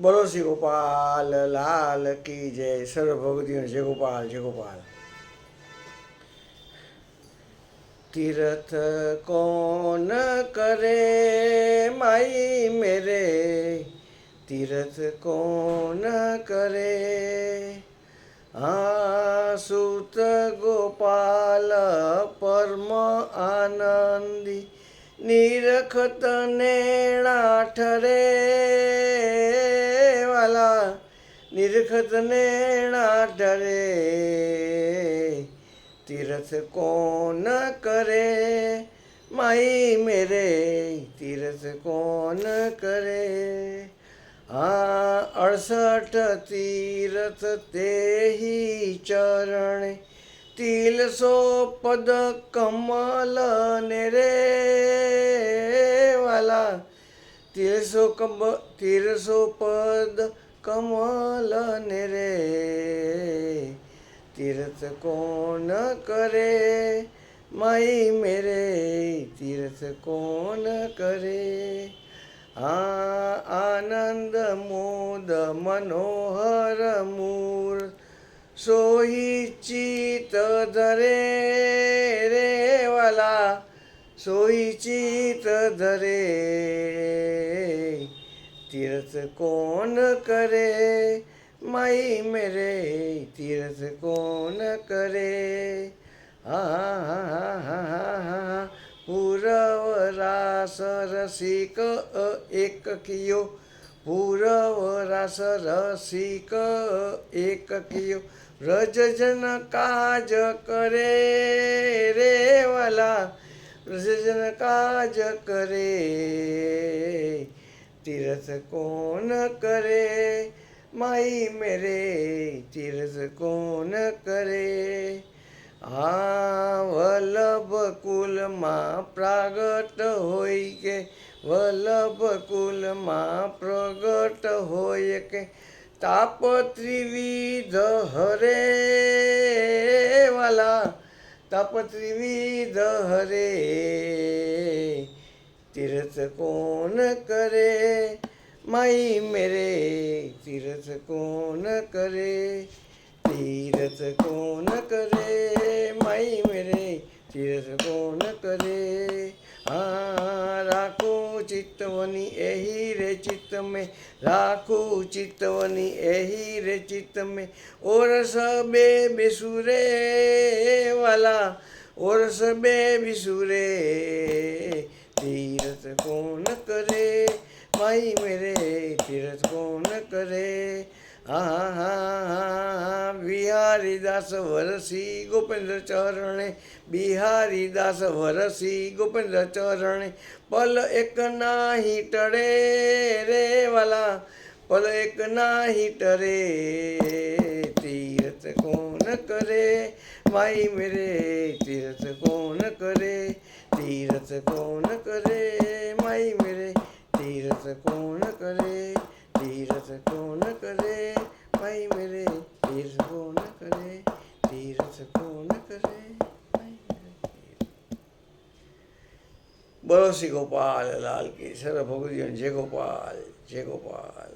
બોલો શ્રી ગોપાલ લાલ કી જય સર્વ ભગવતીઓ જય ગોપાલ જય ગોપાલ. તીર્થ કોણ કરે માઈ મેરે? તીર્થ કોણ કરે? આ સુત ગોપાલ પરમ આનંદી, નિરખત નેણા ઠરે तीर्थ नैणा डरे, तीर्थ को न करे? माई मेरे, तीर्थ को न करे? हाँ अड़सठ तीर्थ ते ही चरण, तिल सो पद कमल रे वाला। तिल सो कम तिल सो पद कमल रे तीर्थ कोण करे? माई मेरे तीर्थ कोण करे? हाँ आनंद मोद मनोहर मूर सोही चित धरे रे वाला चित धरे। तीर्थ कौन करे? माई मेरे तीर्थ कौन करे? हा हा हा पूरव रास रसिक एक कियो। पूरव रास रसिक एक कियो। रज जन काज करे रे वाला। रज जन काज करे। તીરસ કોણ કરે? માઈ મેરે તીરસ કોણ કરે? હા, વલ્લભ કુલમાં પ્રાગટ હોય કે? વલ્લભ કુલમાં પ્રગટ હોય કે? તાપ ત્રિવિધ હરે વાલા તપ ત્રિવિધ હરે. तीर्थ कौन करे? माई मेरे, तीर्थ कौन करे? तीर्थ कौन करे? माई मेरे, तीर्थ कौन करे? हाँ राखो चित्तवनी एही रे चित्त में, राखो चित्तवनी एही रे चित्त में। और सबे बिसुरे वाला, और सबे बिसुरे तीर्थ कौन करे माई मेरे तीर्थ कौन करे હા હા હા બિહારી દાસ વરસી ગોપેન્દ્ર ચરણે બિહારી દાસ વરસી ગોપેન્દ્ર ચરણે પલ એક નાહી ટળે રે વાલા પલ એક નાહી ટરે तीर्थ कौन करे माई मेरे तीर्थ कौन करे तीरथ कोण करे माई मेरे? तीरथ कोण करे तीरथ कोण करे माई मेरे? तीर्थ कोण करे तीरथ कोण करे बरोसी गोपाल लाल की सर्व भगवती जय गोपाल जय गोपाल।